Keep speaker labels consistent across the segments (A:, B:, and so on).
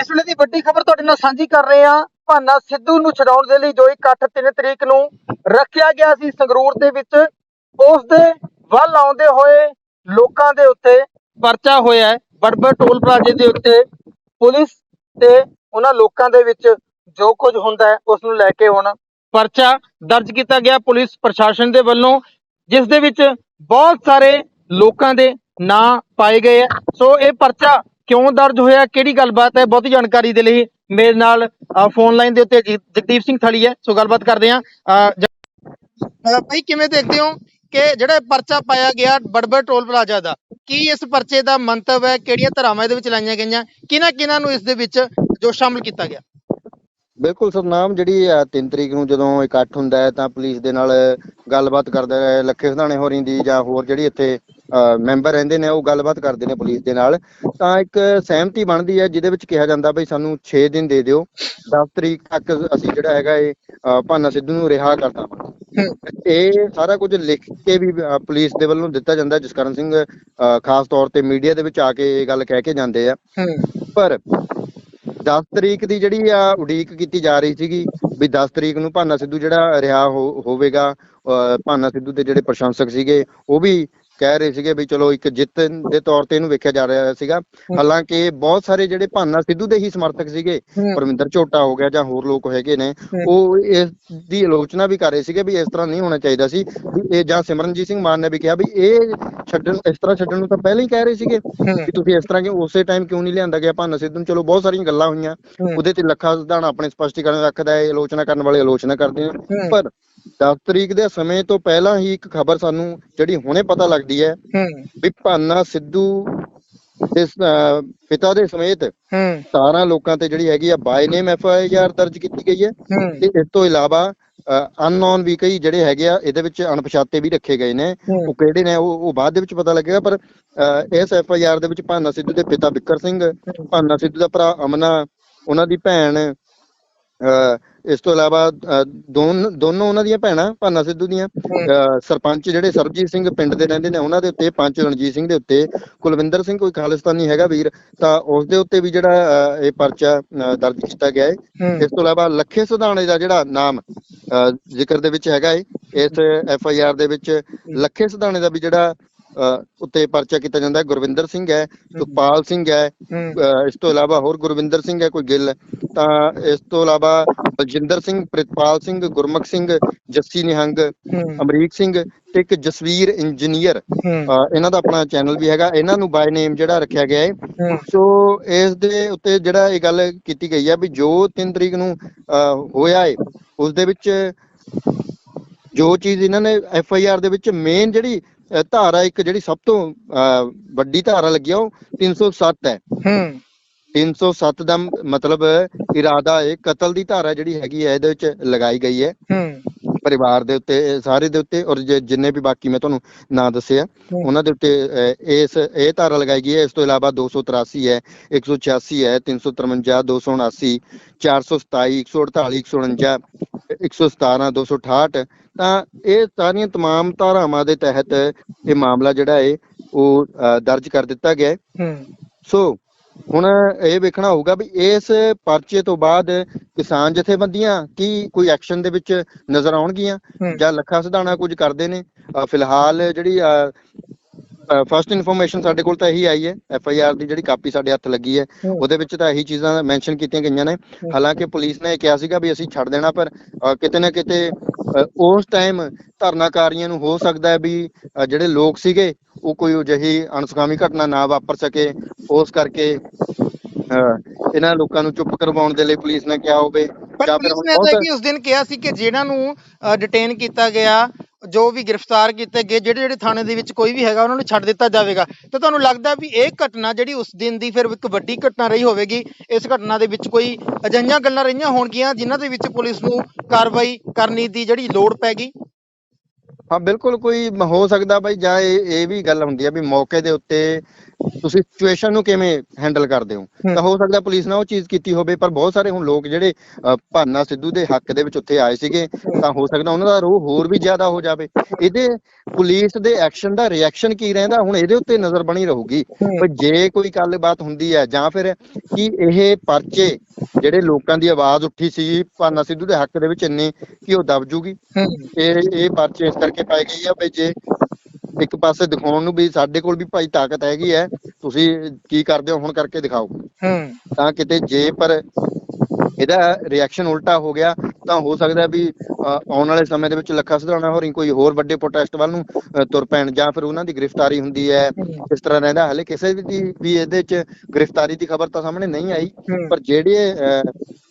A: ਇਸ ਵੇਲੇ ਦੀ ਵੱਡੀ ਖਬਰ ਤੁਹਾਡੇ ਨਾਲ ਸਾਂਝੀ ਕਰ ਰਹੇ ਹਾਂ। ਭਾਨਾ ਸਿੱਧੂ ਨੂੰ ਛਡਾਉਣ ਦੇ ਲਈ ਜੋ ਇਕੱਠ 3 ਤਰੀਕ ਨੂੰ ਰੱਖਿਆ ਗਿਆ ਸੀ ਸੰਗਰੂਰ ਦੇ ਵਿੱਚ, ਉਸ ਦੇ ਵੱਲ ਆਉਂਦੇ ਹੋਏ ਲੋਕਾਂ ਦੇ ਉੱਤੇ ਪਰਚਾ ਹੋਇਆ ਹੈ। ਬੜਬੜ ਟੋਲ ਪਲਾਜ਼ੇ ਦੇ ਉੱਤੇ ਪੁਲਿਸ ਤੇ ਉਹਨਾਂ ਲੋਕਾਂ ਦੇ ਵਿੱਚ ਜੋ ਕੁਝ ਹੁੰਦਾ ਹੈ, ਉਸ ਨੂੰ ਲੈ ਕੇ ਹੁਣ ਪਰਚਾ ਦਰਜ ਕੀਤਾ ਗਿਆ ਪੁਲਿਸ ਪ੍ਰਸ਼ਾਸਨ ਦੇ ਵੱਲੋਂ, ਜਿਸ ਦੇ ਵਿੱਚ ਬਹੁਤ ਸਾਰੇ ਲੋਕਾਂ ਦੇ ਨਾਂ ਪਾਏ ਗਏ ਹੈ। ਸੋ ਇਹ ਪਰਚਾ ਕਿਉਂ ਦਰਜ ਹੋਇਆ? ਕਿਹੜੀ ਗੱਲਬਾਤ ਹੈ? ਬਹੁਤੀ ਜਾਣਕਾਰੀ ਦੇ ਲਈ ਮੇਰੇ ਨਾਲ ਫੋਨ ਲਾਈਨ ਦੇ ਉੱਤੇ ਜਗਦੀਪ ਸਿੰਘ ਥਲੀ ਹੈ। ਸੋ ਗੱਲਬਾਤ ਕਰਦੇ ਹਾਂ। ਭਾਈ ਕਿਵੇਂ ਦੇਖਦੇ ਹੋ ਕਿ ਜਿਹੜਾ ਪਰਚਾ ਪਾਇਆ ਗਿਆ ਬੜਬੜ ਟੋਲ ਪਲਾਜ਼ਾ ਦਾ, ਕੀ ਇਸ ਪਰਚੇ ਦਾ ਮੰਤਵ ਹੈ? ਕਿਹੜੀਆਂ ਧਾਰਾਵਾਂ ਇਹਦੇ ਵਿੱਚ ਲਾਈਆਂ ਗਈਆਂ? ਕਿਹਨਾਂ ਕਿਹਨਾਂ ਨੂੰ ਇਸ ਦੇ ਵਿੱਚ ਜੋ ਸ਼ਾਮਲ ਕੀਤਾ ਗਿਆ?
B: ਬਿਲਕੁਲ ਸਰਨਾਮ ਜਿਹੜੀ ਆ 3 ਤਰੀਕ ਨੂੰ ਜਦੋਂ ਇਕੱਠ ਹੁੰਦਾ ਹੈ ਤਾਂ ਪੁਲਿਸ ਦੇ ਨਾਲ ਗੱਲਬਾਤ ਕਰਦੇ ਰਹੇ ਲੱਖੇ ਸਧਾਣੇ ਹੋਰੀ ਦੀ ਜਾਂ ਹੋਰ ਜਿਹੜੀ ਇੱਥੇ ਮੈਂਬਰ ਰਹਿੰਦੇ ਨੇ ਉਹ ਗੱਲਬਾਤ ਕਰਦੇ ਨੇ ਪੁਲਿਸ ਦੇ ਨਾਲ। ਤਾਂ ਇੱਕ ਸਹਿਮਤੀ ਬਣਦੀ ਹੈ ਜਿਹਦੇ ਵਿੱਚ ਕਿਹਾ ਜਾਂਦਾ ਬਈ ਸਾਨੂੰ 6 ਦਿਨ ਦੇ ਦਿਓ। 10 ਤਰੀਕ ਤੱਕ ਅਸੀਂ ਜਿਹੜਾ ਹੈਗਾ ਇਹ ਭਾਨਾ ਸਿੱਧੂ ਨੂੰ ਰਿਹਾ ਕਰ ਦੇਵਾਂਗੇ। ਇਹ ਸਾਰਾ ਕੁਝ ਲਿਖ ਕੇ ਵੀ ਪੁਲਿਸ ਦੇ ਵੱਲੋਂ ਦਿੱਤਾ ਜਾਂਦਾ। ਜਸਕਰਨ ਸਿੰਘ ਖਾਸ ਤੌਰ ਤੇ ਮੀਡੀਆ ਦੇ ਵਿੱਚ ਆ ਕੇ ਇਹ ਗੱਲ ਕਹਿ ਕੇ ਜਾਂਦੇ ਆ। ਪਰ 10 ਤਰੀਕ ਦੀ ਜਿਹੜੀ ਆ ਉਡੀਕ ਕੀਤੀ ਜਾ ਰਹੀ ਸੀਗੀ ਵੀ 10 ਤਰੀਕ ਨੂੰ ਭਾਨਾ ਸਿੱਧੂ ਜਿਹੜਾ ਰਿਹਾ ਹੋਵੇਗਾ ਭਾਨਾ ਸਿੱਧੂ ਦੇ ਜਿਹੜੇ ਪ੍ਰਸ਼ੰਸਕ ਸੀਗੇ ਉਹ ਵੀ ਕਹਿ ਰਹੇ ਸੀਗੇ ਵੀ ਚਲੋ ਇੱਕ ਜਿੱਤ ਦੇ ਤੌਰ ਤੇ ਇਹਨੂੰ ਵੇਖਿਆ ਜਾ ਰਿਹਾ ਸੀਗਾ। ਹਾਲਾਂਕਿ ਬਹੁਤ ਸਾਰੇ ਜਿਹੜੇ ਭਾਨਾ ਸਿੱਧੂ ਦੇ ਹੀ ਸਮਰਥਕ ਸੀਗੇ ਪਰਮਿੰਦਰ ਝੋਟਾ ਹੋ ਗਿਆ ਜਾਂ ਹੋਰ ਲੋਕ ਹੈਗੇ ਨੇ ਉਹ ਇਸ ਦੀ ਆਲੋਚਨਾ ਵੀ ਕਰ ਰਹੇ ਸੀਗੇ ਵੀ ਇਸ ਤਰ੍ਹਾਂ ਨਹੀਂ ਹੋਣਾ ਚਾਹੀਦਾ ਸੀ। ਇਹ ਜਾਂ ਸਿਮਰਨਜੀਤ ਸਿੰਘ ਮਾਨ ਨੇ ਵੀ ਕਿਹਾ ਵੀ ਇਹ ਛੱਡਣ ਇਸ ਤਰ੍ਹਾਂ ਛੱਡਣ ਨੂੰ ਤਾਂ ਪਹਿਲਾਂ ਹੀ ਕਹਿ ਰਹੇ ਸੀਗੇ ਕਿ ਤੁਸੀਂ ਇਸ ਤਰ੍ਹਾਂ ਕਿ ਉਸੇ ਟਾਈਮ ਕਿਉਂ ਨਹੀਂ ਲਿਆਂਦਾ ਗਿਆ? ਭਾਨਾ ਸਿੱਧੂ ਨੂੰ ਚਲੋ ਬਹੁਤ ਸਾਰੀਆਂ ਗੱਲਾਂ ਹੋਈਆਂ। ਉਹਦੇ ਤੇ ਲੱਖਾ ਸਿਧਾਣਾ ਆਪਣੇ ਸਪਸ਼ਟੀਕਰਨ ਰੱਖਦਾ ਹੈ ਆਲੋਚਨਾ ਕਰਨ ਵਾਲੇ ਆਲੋਚਨਾ ਕਰਦੇ ਨੇ। ਪਰ 10 ਤਰੀਕ ਦੇ ਸਮੇਂ ਤੋਂ ਪਹਿਲਾਂ ਹੀ ਇੱਕ ਖਬਰ ਸਾਨੂੰ ਜਿਹੜੀ ਹੁਣੇ ਪਤਾ ਲੱਗਦੀ ਹੈ ਵੀ ਭਾਨਾ ਸਿੱਧੂ ਦੇ ਅਹ ਪਿਤਾ ਦੇ ਸਮੇਤ 17 ਲੋਕਾਂ ਤੇ ਜਿਹੜੀ ਹੈਗੀ ਆ ਬਾਈ ਨੇਮ ਐਫ ਆਈ ਆਰ ਦਰਜ ਕੀਤੀ ਗਈ ਹੈ। ਤੇ ਇਸ ਤੋਂ ਇਲਾਵਾ ਅਨਨੋਨ ਵੀ ਕਈ ਜਿਹੜੇ ਹੈਗੇ ਆ ਇਹਦੇ ਵਿੱਚ ਅਣਪਛਾਤੇ ਵੀ ਰੱਖੇ ਗਏ ਨੇ। ਉਹ ਕਿਹੜੇ ਨੇ ਉਹ ਉਹ ਬਾਅਦ ਦੇ ਵਿੱਚ ਪਤਾ ਲੱਗੇਗਾ ਪਰ ਅਹ, ਇਸ ਐਫ ਆਈ ਆਰ ਦੇ ਵਿੱਚ ਭਾਨਾ ਸਿੱਧੂ ਦੇ ਪਿਤਾ ਬਿੱਕਰ ਸਿੰਘ ਭਾਨਾ ਸਿੱਧੂ ਦਾ ਭਰਾ ਅਮਨਾ ਉਹਨਾਂ ਦੀ ਭੈਣ ਅਹ, ਇਸ ਤੋਂ ਇਲਾਵਾ ਦੋਨ ਉਹਨਾਂ ਦੀਆਂ ਭੈਣਾਂ ਭਾਨਾ ਸਿੱਧੂ ਦੀਆਂ ਸਰਪੰਚ ਜਿਹੜੇ ਸਰਬਜੀਤ ਸਿੰਘ ਪਿੰਡ ਦੇ ਰਹਿੰਦੇ ਨੇ ਉਹਨਾਂ ਦੇ ਉੱਤੇ ਪੰਚ ਰਣਜੀਤ ਸਿੰਘ ਦੇ ਉੱਤੇ ਕੁਲਵਿੰਦਰ ਸਿੰਘ ਕੋਈ ਖਾਲਿਸਤਾਨੀ ਹੈਗਾ ਵੀਰ ਤਾਂ ਉਸ ਦੇ ਉੱਤੇ ਵੀ ਜਿਹੜਾ ਇਹ ਪਰਚਾ ਦਰਜ ਕੀਤਾ ਗਿਆ ਹੈ। ਇਸ ਤੋਂ ਇਲਾਵਾ ਲੱਖੇ ਸੁਧਾਣੇ ਦਾ ਜਿਹੜਾ ਨਾਮ ਜ਼ਿਕਰ ਦੇ ਵਿੱਚ ਹੈਗਾ ਹੈ ਇਸ ਐਫ ਆਈ ਆਰ ਦੇ ਵਿੱਚ ਲੱਖੇ ਸੁਧਾਣੇ ਦਾ ਵੀ ਜਿਹੜਾ ਉੱਤੇ ਪਰਚਾ ਕੀਤਾ ਜਾਂਦਾ ਹੈ। ਗੁਰਵਿੰਦਰ ਸਿੰਘ ਹੈ ਸੁਖਪਾਲ ਸਿੰਘ ਹੈ ਇਸ ਤੋਂ ਇਲਾਵਾ ਹੋਰ ਗੁਰਵਿੰਦਰ ਸਿੰਘ ਹੈ ਕੋਈ ਗਿੱਲ ਤਾਂ ਇਸ ਤੋਂ ਇਲਾਵਾ ਬਲਜਿੰਦਰ ਸਿੰਘ ਪ੍ਰਿਤਪਾਲ ਸਿੰਘ ਗੁਰਮੁਖ ਸਿੰਘ ਜੱਸੀ ਨਿਹੰਗ ਅਮਰੀਕ ਸਿੰਘ ਤੇ ਇੱਕ ਜਸਵੀਰ ਇੰਜੀਨੀਅਰ। ਇਹਨਾਂ ਦਾ ਆਪਣਾ ਚੈਨਲ ਵੀ ਹੈਗਾ। ਇਹਨਾਂ ਨੂੰ ਬਾਈ ਨੇਮ ਜਿਹੜਾ ਰੱਖਿਆ ਗਿਆ ਹੈ। ਸੋ ਇਸ ਦੇ ਉੱਤੇ ਜਿਹੜਾ ਇਹ ਗੱਲ ਕੀਤੀ ਗਈ ਹੈ ਵੀ ਜੋ 3 ਤਰੀਕ ਨੂੰ ਹੋਇਆ ਹੈ ਉਸ ਦੇ ਵਿੱਚ ਜੋ ਚੀਜ਼ ਇਹਨਾਂ ਨੇ ਐਫ ਆਈ ਆਰ ਦੇ ਵਿੱਚ ਮੇਨ ਜਿਹੜੀ ਧਾਰਾ ਇੱਕ ਜਿਹੜੀ ਸਭ ਤੋਂ ਵੱਡੀ ਧਾਰਾ ਲੱਗੀ ਆ ਉਹ 307 ਹੈ। 307 ਦਾ ਮਤਲਬ ਇਰਾਦਾ ਹੈ ਕਤਲ ਦੀ ਧਾਰਾ ਜਿਹੜੀ ਹੈਗੀ ਹੈ ਇਹਦੇ ਵਿੱਚ ਲਗਾਈ ਗਈ ਹੈ। ਪਰਿਵਾਰ ਦੇ ਉੱਤੇ ਸਾਰੇ ਦੇ ਉੱਤੇ ਔਰ ਜਿੰਨੇ ਵੀ ਬਾਕੀ ਮੈਂ ਤੁਹਾਨੂੰ ਨਾਂ ਦੱਸੇ ਆ ਉਹਨਾਂ ਦੇ ਉੱਤੇ ਇਸ ਇਹ ਧਾਰਾ ਲਗਾਈ ਗਈ ਹੈ। ਇਸ ਤੋਂ ਇਲਾਵਾ 283 ਹੈ 186 ਹੈ 353 279 427 148 149 117 268 ਤਾਂ ਇਹ ਸਾਰੀਆਂ तमाम ਧਾਰਾਵਾਂ ਦੇ ਤਹਿਤ ਇਹ ਮਾਮਲਾ ਜਿਹੜਾ ਹੈ ਉਹ ਅਹ, ਦਰਜ ਕਰ ਦਿੱਤਾ ਗਿਆ ਹੈ ਸੋ ਹੁਣ ਇਹ ਵੇਖਣਾ ਹੋਊਗਾ ਵੀ ਇਸ ਪਰਚੇ ਤੋਂ ਬਾਅਦ ਕਿਸਾਨ ਜਥੇਬੰਦੀਆਂ ਕੀ ਕੋਈ ਐਕਸ਼ਨ ਦੇ ਵਿੱਚ ਨਜ਼ਰ ਆਉਣਗੀਆਂ ਜਾਂ ਲੱਖਾ ਸਿਧਾਣਾ ਕੁਝ ਕਰਦੇ ਨੇ ਅਹ ਫਿਲਹਾਲ ਜਿਹੜੀ ਫਸਟ ਇਨਫੋਰਮੇਸ਼ਨ ਸਾਡੇ ਕੋਲ ਤਾਂ ਇਹੀ ਆਈ ਹੈ ਐਫ ਆਈ ਆਰ ਦੀ ਜਿਹੜੀ ਕਾਪੀ ਸਾਡੇ ਹੱਥ ਲੱਗੀ ਹੈ ਉਹਦੇ ਵਿੱਚ ਤਾਂ ਇਹੀ ਚੀਜ਼ਾਂ ਮੈਂਸ਼ਨ ਕੀਤੀਆਂ ਗਈਆਂ ਨੇ। ਹਾਲਾਂਕਿ ਪੁਲਿਸ ਨੇ ਕਿਹਾ ਸੀਗਾ ਵੀ ਅਸੀਂ ਛੱਡ ਦੇਣਾ ਪਰ ਕਿਤੇ ਨਾ ਕਿਤੇ ਉਸ ਟਾਈਮ ਧਰਨਾਕਾਰੀਆਂ ਨੂੰ ਹੋ ਸਕਦਾ ਹੈ ਵੀ ਜਿਹੜੇ ਲੋਕ ਸੀਗੇ ਉਹ ਕੋਈ ਅਜਿਹੀ ਅਣਸੁਖਾਵੀ ਘਟਨਾ ਨਾ ਵਾਪਰ ਸਕੇ। ਉਸ ਕਰਕੇ ਇਹਨਾਂ ਲੋਕਾਂ ਨੂੰ ਚੁੱਪ ਕਰਵਾਉਣ ਦੇ ਲਈ ਪੁਲਿਸ ਨੇ ਕਿਹਾ ਹੋਵੇ।
A: ਪਰ
B: ਜਾਂ ਫਿਰ
A: ਪੁਲਿਸ
B: ਹੁਣ
A: ਨੇ ਤਾਂ
B: ਬਹੁਤ-
A: ਕਿ ਉਸ ਦਿਨ ਕਿਹਾ ਸੀ ਕਿ ਜਿਹਨਾਂ ਨੂੰ ਡਿਟੇਨ ਕੀਤਾ ਗਿਆ ਜੋ ਵੀ ਗ੍ਰਿਫਤਾਰ ਕੀਤੇ ਗਏ, ਜਿਹੜੇ ਜਿਹੜੇ ਥਾਣੇ ਦੇ ਵਿੱਚ ਕੋਈ ਵੀ ਹੈਗਾ, ਉਹਨਾਂ ਨੂੰ ਛੱਡ ਦਿੱਤਾ ਜਾਵੇਗਾ। ਤੇ ਤੁਹਾਨੂੰ ਲੱਗਦਾ ਵੀ ਇਹ ਘਟਨਾ ਜਿਹੜੀ ਉਸ ਦਿਨ ਦੀ ਫਿਰ ਇੱਕ ਵੱਡੀ ਘਟਨਾ ਰਹੀ ਹੋਵੇਗੀ, ਇਸ ਘਟਨਾ ਦੇ ਵਿੱਚ ਕੋਈ ਅਜਿਹੀਆਂ ਗੱਲਾਂ ਰਹੀਆਂ ਹੋਣਗੀਆਂ ਜਿਨ੍ਹਾਂ ਦੇ ਵਿੱਚ ਪੁਲਿਸ ਨੂੰ ਕਾਰਵਾਈ ਕਰਨੀ ਦੀ ਜਿਹੜੀ ਲੋੜ ਪੈ ਗਈ?
B: ਹਾਂ, ਬਿਲਕੁਲ ਕੋਈ ਹੋ ਸਕਦਾ ਬਾਈ, ਜਾਂ ਇਹ ਇਹ ਵੀ ਗੱਲ ਹੁੰਦੀ ਆ ਵੀ ਮੌਕੇ ਦੇ ਉੱਤੇ ਤੁਸੀਂ ਸਿਚੁਏਸ਼ਨ ਨੂੰ ਕਿਵੇਂ ਹੈਂਡਲ ਕਰਦੇ ਹੋ। ਤਾਂ ਹੋ ਸਕਦਾ ਪੁਲਿਸ ਨੇ ਉਹ ਚੀਜ਼ ਕੀਤੀ ਹੋਵੇ ਪਰ ਬਹੁਤ ਸਾਰੇ ਹੁਣ ਲੋਕ ਜਿਹੜੇ ਭਾਨਾ ਸਿੱਧੂ ਦੇ ਹੱਕ ਦੇ ਵਿੱਚ ਉੱਥੇ ਆਏ ਸੀਗੇ ਤਾਂ ਹੋ ਸਕਦਾ ਉਹਨਾਂ ਦਾ ਰੋਹ ਹੋਰ ਵੀ ਜ਼ਿਆਦਾ ਹੋ ਜਾਵੇ। ਇਹਦੇ ਪੁਲਿਸ ਦੇ ਐਕਸ਼ਨ ਦਾ ਰਿਐਕਸ਼ਨ ਕੀ ਰਹਿੰਦਾ? ਹੁਣ ਇਹਦੇ ਉੱਤੇ ਨਜ਼ਰ ਬਣੀ ਰਹੂਗੀ। ਪਰ ਜੇ ਕੋਈ ਗੱਲਬਾਤ ਹੁੰਦੀ ਹੈ ਜਾਂ ਫਿਰ ਕੀ ਇਹ ਪਰਚੇ ਜਿਹੜੇ ਲੋਕਾਂ ਦੀ ਆਵਾਜ਼ ਉੱਠੀ ਸੀ ਭਾਨਾ ਸਿੱਧੂ ਦੇ ਹੱਕ ਦੇ ਵਿੱਚ ਇੰਨੇ ਕਿ ਉਹ ਦਬ ਜੂਗੀ? ਇਹ ਇਹ ਪਰਚੇ ਇਸ ਕਰਕੇ ਪਾਏ ਗਏ ਆ ਵੀ ਜੇ ਇੱਕ ਪਾਸੇ ਦਿਖਾਉਣ ਨੂੰ ਵੀ ਸਾਡੇ ਕੋਲ ਵੀ ਭਾਈ ਤਾਕਤ ਹੈਗੀ ਹੈ। ਤੁਸੀਂ ਕੀ ਕਰਦੇ ਹੋ ਹੁਣ ਕਰਕੇ ਦਿਖਾਓ।
A: ਹੂੰ।
B: ਤਾਂ ਕਿਤੇ ਜੇ ਪਰ ਇਹਦਾ ਰਿਐਕਸ਼ਨ ਉਲਟਾ ਹੋ ਗਿਆ ਤਾਂ ਹੋ ਸਕਦਾ ਵੀ ਆਉਣ ਵਾਲੇ ਸਮੇਂ ਦੇ ਵਿੱਚ ਲੱਖਾ ਸਿਧਾਣਾ ਹੋਰੀ ਕੋਈ ਹੋਰ ਵੱਡੇ ਪ੍ਰੋਟੈਸਟ ਵੱਲ ਨੂੰ ਤੁਰ ਪੈਣ ਜਾਂ ਫਿਰ ਉਹਨਾਂ ਦੀ ਗ੍ਰਿਫਤਾਰੀ ਹੁੰਦੀ ਹੈ। ਇਸ ਤਰ੍ਹਾਂ ਰਹਿੰਦਾ ਹਲੇ ਕਿਸੇ ਵੀ ਦੀ ਵੀ ਇਹਦੇ ਵਿੱਚ ਗ੍ਰਿਫਤਾਰੀ ਦੀ ਖਬਰ ਤਾਂ ਸਾਹਮਣੇ ਨਹੀਂ ਆਈ। ਪਰ ਜਿਹੜੇ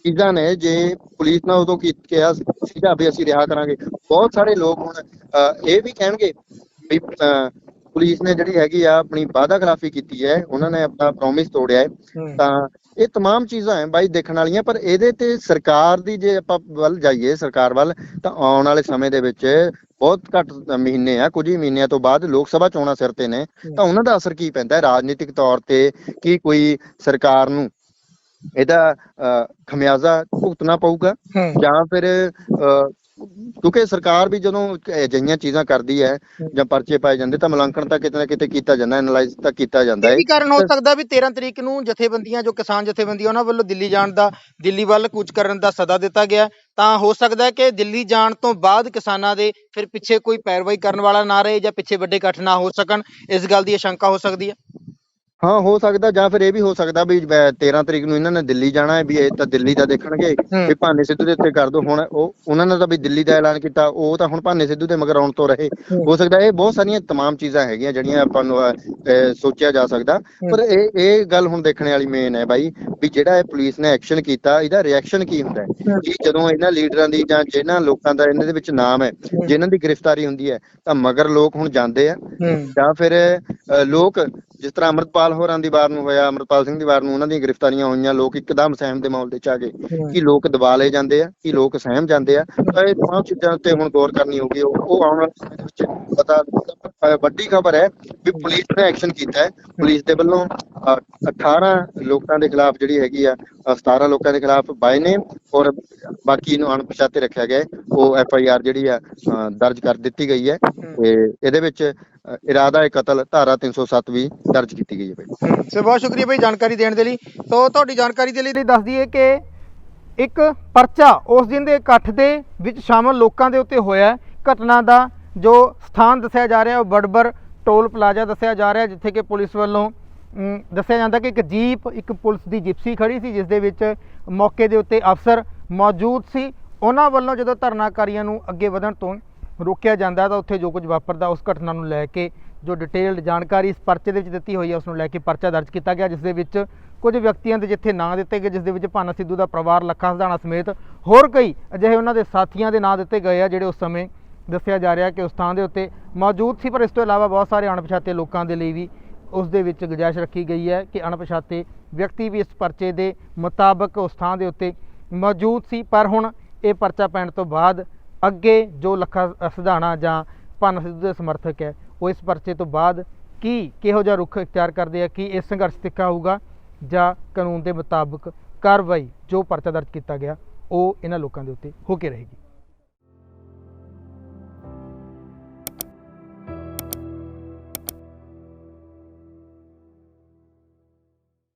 B: ਚੀਜ਼ਾਂ ਨੇ ਜੇ ਪੁਲਿਸ ਨੇ ਉਦੋਂ ਕੀ ਕਿਹਾ ਸੀਗਾ ਵੀ ਅਸੀਂ ਰਿਹਾ ਕਰਾਂਗੇ। ਬਹੁਤ ਸਾਰੇ ਲੋਕ ਹੁਣ ਇਹ ਵੀ ਕਹਿਣਗੇ ਵੀ ਅ, ਪੁਲਿਸ ਨੇ ਜਿਹੜੀ ਹੈਗੀ ਆ ਆਪਣੀ ਵਾਅਦਾ ਖਿਲਾਫੀ ਕੀਤੀ ਹੈ ਉਹਨਾਂ ਨੇ ਆਪਣਾ ਪ੍ਰੋਮਿਸ ਤੋੜਿਆ ਹੈ
A: ਹੂੰ
B: ਤਾਂ ਇਹ तमाम ਚੀਜ਼ਾਂ ਹੈ ਬਾਈ ਦੇਖਣ ਵਾਲੀਆਂ ਪਰ ਇਹਦੇ ਤੇ ਸਰਕਾਰ ਦੀ ਜੇ ਆਪਾਂ ਵੱਲ ਜਾਈਏ ਸਰਕਾਰ ਵੱਲ ਤਾਂ ਆਉਣ ਵਾਲੇ ਸਮੇਂ ਦੇ ਵਿੱਚ ਬਹੁਤ ਘੱਟ ਮਹੀਨੇ ਆ ਕੁਝ ਹੀ ਮਹੀਨਿਆਂ ਤੋਂ ਬਾਅਦ ਲੋਕ ਸਭਾ ਚੋਣਾਂ ਸਿਰ ਤੇ ਨੇ ਤਾਂ ਉਹਨਾਂ ਦਾ ਅਸਰ ਕੀ ਪੈਂਦਾ ਹੈ ਰਾਜਨੀਤਿਕ ਤੌਰ ਤੇ ਕੀ ਕੋਈ ਸਰਕਾਰ ਨੂੰ ਇਹਦਾ ਅ, ਖਮਿਆਜ਼ਾ ਭੁਗਤਣਾ ਪਊਗਾ
A: ਹੂੰ
B: ਜਾਂ ਫਿਰ ਅ, ਕਿਉਂਕਿ ਸਰਕਾਰ ਵੀ ਜਦੋਂ ਅਜਿਹੀਆਂ ਚੀਜ਼ਾਂ ਕਰਦੀ ਹੈ ਜਾਂ ਪਰਚੇ ਪਾਏ ਜਾਂਦੇ ਤਾਂ ਮੁਲਾਂਕਣ ਤਾਂ ਕਿਤੇ ਨਾ ਕਿਤੇ ਕੀਤਾ ਜਾਂਦਾ ਐਨਾਲਾਈਜ਼ ਤਾਂ ਕੀਤਾ ਜਾਂਦਾ
A: ਇਹ
B: ਹੈ
A: ਵੀ ਕਾਰਨ ਹੋ ਸਕਦਾ ਵੀ 13 ਤਰੀਕ ਨੂੰ ਜਥੇਬੰਦੀਆਂ ਜੋ ਕਿਸਾਨ ਜਥੇਬੰਦੀਆਂ ਉਹਨਾਂ ਵੱਲੋਂ ਦਿੱਲੀ ਜਾਣ ਦਾ ਦਿੱਲੀ ਵੱਲ ਕੂਚ ਕਰਨ ਦਾ ਸੱਦਾ ਦਿੱਤਾ ਗਿਆ। ਤਾਂ ਹੋ ਸਕਦਾ ਹੈ ਕਿ ਦਿੱਲੀ ਜਾਣ ਤੋਂ ਬਾਅਦ ਕਿਸਾਨਾਂ ਦੇ ਫਿਰ ਪਿੱਛੇ ਕੋਈ ਪੈਰਵਾਈ ਕਰਨ ਵਾਲਾ ਨਾ ਰਹੇ ਜਾਂ ਪਿੱਛੇ ਵੱਡੇ ਇਕੱਠ ਨਾ ਹੋ ਸਕਣ। ਇਸ ਗੱਲ ਦੀ ਆਸ਼ੰਕਾ ਹੋ ਸਕਦੀ ਹੈ।
B: ਹਾਂ ਹੋ ਸਕਦਾ ਜਾਂ ਫਿਰ ਇਹ ਵੀ ਹੋ ਸਕਦਾ ਵੀ ਵੈ- 13 ਤਰੀਕ ਨੂੰ ਇਹਨਾਂ ਨੇ ਦਿੱਲੀ ਜਾਣਾ ਹੈ ਵੀ ਇਹ ਤਾਂ ਦਿੱਲੀ ਦਾ ਦੇਖਣਗੇ ਵੀ ਭਾਨੇ ਸਿੱਧੂ ਦੇ ਉੱਤੇ ਕਰ ਦੋ। ਹੁਣ ਉਹ ਉਹਨਾਂ ਨੇ ਤਾਂ ਵੀ ਦਿੱਲੀ ਦਾ ਐਲਾਨ ਕੀਤਾ ਉਹ ਤਾਂ ਹੁਣ ਭਾਨੇ ਸਿੱਧੂ ਦੇ ਮਗਰ ਆਉਣ ਤੋਂ ਰਹੇ।
A: ਹੋ।
B: ਸਕਦਾ ਇਹ ਬਹੁਤ ਸਾਰੀਆਂ ਤਮਾਮ ਚੀਜ਼ਾਂ ਹੈਗੀਆਂ ਜਿਹੜੀਆਂ ਆਪਾਂ ਨੂੰ ਸੋਚਿਆ ਜਾ ਸਕਦਾ। ਪਰ ਇਹ ਇਹ ਗੱਲ ਹੁਣ ਦੇਖਣ ਵਾਲੀ ਮੇਨ ਹੈ ਬਾਈ ਵੀ ਜਿਹੜਾ ਇਹ ਪੁਲਿਸ ਨੇ ਐਕਸ਼ਨ ਕੀਤਾ ਇਹਦਾ ਰਿਐਕਸ਼ਨ ਕੀ ਹੁੰਦਾ ਹੈ? ਕਿ ਜਦੋਂ ਇਹਨਾਂ ਲੀਡਰਾਂ ਦੀ ਜਾਂ ਜਿਹਨਾਂ ਲੋਕਾਂ ਦਾ ਇਹਨਾਂ ਦੇ ਵਿੱਚ ਨਾਮ ਹੈ ਜਿਹਨਾਂ ਦੀ ਗ੍ਰਿਫਤਾਰੀ ਹੁੰਦੀ ਹੈ ਤਾਂ ਮਗਰ ਲੋਕ ਹੁਣ ਜਾਂਦੇ ਆ। ਜਾਂ ਫਿਰ ਲੋਕ ਜਿਸ ਤਰ੍ਹਾਂ ਅੰਮ੍ਰਿਤਪਾਲ ਹੋਰਾਂ ਦੀ ਵਾਰ ਨੂੰ ਹੋਇਆ ਅੰਮ੍ਰਿਤਪਾਲ ਸਿੰਘ ਦੀ ਵਾਰ ਨੂੰ ਉਹਨਾਂ ਦੀਆਂ ਗ੍ਰਿਫਤਾਰੀਆਂ ਹੋਈਆਂ ਲੋਕ ਇੱਕਦਮ ਸਹਿਮ ਦੇ ਮਾਹੌਲ ਦੇ ਚ ਆ ਗਏ। ਕਿ ਲੋਕ ਦਬਾ ਲਏ ਜਾਂਦੇ ਆ ਕਿ ਲੋਕ ਸਹਿਮ ਜਾਂਦੇ ਆ ਤਾਂ ਇਹ ਤਮਾਮ ਚੀਜ਼ਾਂ ਉੱਤੇ ਹੁਣ ਗੌਰ ਕਰਨੀ ਹੋਊਗੀ ਉਹ ਆਉਣ ਵਾਲੇ ਸਮੇਂ ਦੇ ਵਿੱਚ ਪਤਾ ਵੱਡੀ ਖਬਰ ਹੈ ਵੀ ਪੁਲਿਸ ਨੇ ਐਕਸ਼ਨ ਕੀਤਾ ਹੈ। ਪੁਲਿਸ ਦੇ ਵੱਲੋਂ ਅ, 18 ਲੋਕਾਂ ਦੇ ਖਿਲਾਫ ਜਿਹੜੀ ਹੈਗੀ ਆ ਅ, 17 ਲੋਕਾਂ ਦੇ ਖਿਲਾਫ ਬਾਏ ਨੇ ਔਰ ਬਾਕੀ ਨੂੰ ਅਣਪਛਾਤੇ ਰੱਖਿਆ ਗਿਆ ਹੈ। ਉਹ ਐਫ ਆਈ ਆਰ ਜਿਹੜੀ ਆ ਦਰਜ ਕਰ ਦਿੱਤੀ ਗਈ ਹੈ। ਤੇ ਇਹਦੇ ਵਿੱਚ ਇਰਾਦਾ ਇਹ ਕਤਲ ਧਾਰਾ 307 ਵੀ ਦਰਜ ਕੀਤੀ ਗਈ ਹੈ ਬਾਈ
A: ਸੋ ਬਹੁਤ ਸ਼ੁਕਰੀਆ ਭਾਈ ਜਾਣਕਾਰੀ ਦੇਣ ਦੇ ਲਈ। ਤੋਂ ਤੁਹਾਡੀ ਜਾਣਕਾਰੀ ਦੇ ਲਈ ਦੱਸ ਦਈਏ ਕਿ ਇੱਕ ਪਰਚਾ ਉਸ ਦਿਨ ਦੇ ਇਕੱਠ ਦੇ ਵਿੱਚ ਸ਼ਾਮਲ ਲੋਕਾਂ ਦੇ ਉੱਤੇ ਹੋਇਆ ਹੈ। ਘਟਨਾ ਦਾ ਜੋ ਸਥਾਨ ਦੱਸਿਆ ਜਾ ਰਿਹਾ, ਉਹ ਬੜਬਰ ਟੋਲ ਪਲਾਜ਼ਾ ਦੱਸਿਆ ਜਾ ਰਿਹਾ, ਜਿੱਥੇ ਕਿ ਪੁਲਿਸ ਵੱਲੋਂ ਦੱਸਿਆ ਜਾਂਦਾ ਕਿ ਇੱਕ ਜੀਪ, ਇੱਕ ਪੁਲਿਸ ਦੀ ਜਿਪਸੀ ਖੜੀ ਸੀ, ਜਿਸ ਦੇ ਵਿੱਚ ਮੌਕੇ ਦੇ ਉੱਤੇ ਅਫਸਰ ਮੌਜੂਦ ਸੀ। ਉਹਨਾਂ ਵੱਲੋਂ ਜਦੋਂ ਧਰਨਾਕਾਰੀਆਂ ਨੂੰ ਅੱਗੇ ਵਧਣ ਤੋਂ ਰੋਕਿਆ ਜਾਂਦਾ, ਤਾਂ ਉੱਥੇ ਜੋ ਕੁਝ ਵਾਪਰਦਾ, ਉਸ ਘਟਨਾ ਨੂੰ ਲੈ ਕੇ ਜੋ ਡਿਟੇਲਡ ਜਾਣਕਾਰੀ ਇਸ ਪਰਚੇ ਦੇ ਵਿੱਚ ਦਿੱਤੀ ਹੋਈ ਹੈ, ਉਸ ਨੂੰ ਲੈ ਕੇ ਪਰਚਾ ਦਰਜ ਕੀਤਾ ਗਿਆ, ਜਿਸ ਦੇ ਵਿੱਚ ਕੁਝ ਵਿਅਕਤੀਆਂ ਦੇ ਜਿੱਥੇ ਨਾਂ ਦਿੱਤੇ ਗਏ, ਜਿਸ ਦੇ ਵਿੱਚ ਭਾਨਾ ਸਿੱਧੂ ਦਾ ਪਰਿਵਾਰ, ਲੱਖਾਂ ਸਧਾਣਾ ਸਮੇਤ ਹੋਰ ਕਈ ਅਜਿਹੇ ਉਹਨਾਂ ਦੇ ਸਾਥੀਆਂ ਦੇ ਨਾਂ ਦਿੱਤੇ ਗਏ ਆ, ਜਿਹੜੇ ਉਸ ਸਮੇਂ ਦੱਸਿਆ ਜਾ ਰਿਹਾ ਕਿ ਉਸ ਥਾਂ ਦੇ ਉੱਤੇ ਮੌਜੂਦ ਸੀ, ਪਰ ਇਸ ਤੋਂ ਇਲਾਵਾ ਬਹੁਤ ਸਾਰੇ ਅਣਪਛਾਤੇ ਲੋਕਾਂ ਦੇ ਲਈ ਵੀ ਉਸ ਦੇ ਵਿੱਚ ਗੁਜਾਇਸ਼ ਰੱਖੀ ਗਈ ਹੈ ਕਿ ਅਣਪਛਾਤੇ ਵਿਅਕਤੀ ਵੀ ਇਸ ਪਰਚੇ ਦੇ ਮੁਤਾਬਕ ਉਸ ਥਾਂ ਦੇ ਉੱਤੇ ਮੌਜੂਦ ਸੀ। ਪਰ ਹੁਣ ਇਹ ਪਰਚਾ ਪੈਣ ਤੋਂ ਬਾਅਦ ਅੱਗੇ ਜੋ ਲੱਖਾ ਸਿਧਾਣਾ ਜਾਂ ਭਾਨਾ ਸਿੱਧੂ ਦੇ ਸਮਰਥਕ ਹੈ, ਉਹ ਇਸ ਪਰਚੇ ਤੋਂ ਬਾਅਦ ਕੀ ਕਿਹੋ ਜਿਹਾ ਰੁਖ ਇਖਤਿਆਰ ਕਰਦੇ ਆ, ਕੀ ਇਹ ਸੰਘਰਸ਼ ਤਿੱਖਾ ਹੋਊਗਾ ਜਾਂ ਕਾਨੂੰਨ ਦੇ ਮੁਤਾਬਕ ਕਾਰਵਾਈ ਜੋ ਪਰਚਾ ਦਰਜ ਕੀਤਾ ਗਿਆ, ਉਹ ਇਹਨਾਂ ਲੋਕਾਂ ਦੇ ਉੱਤੇ ਹੋ ਕੇ ਰਹੇਗੀ।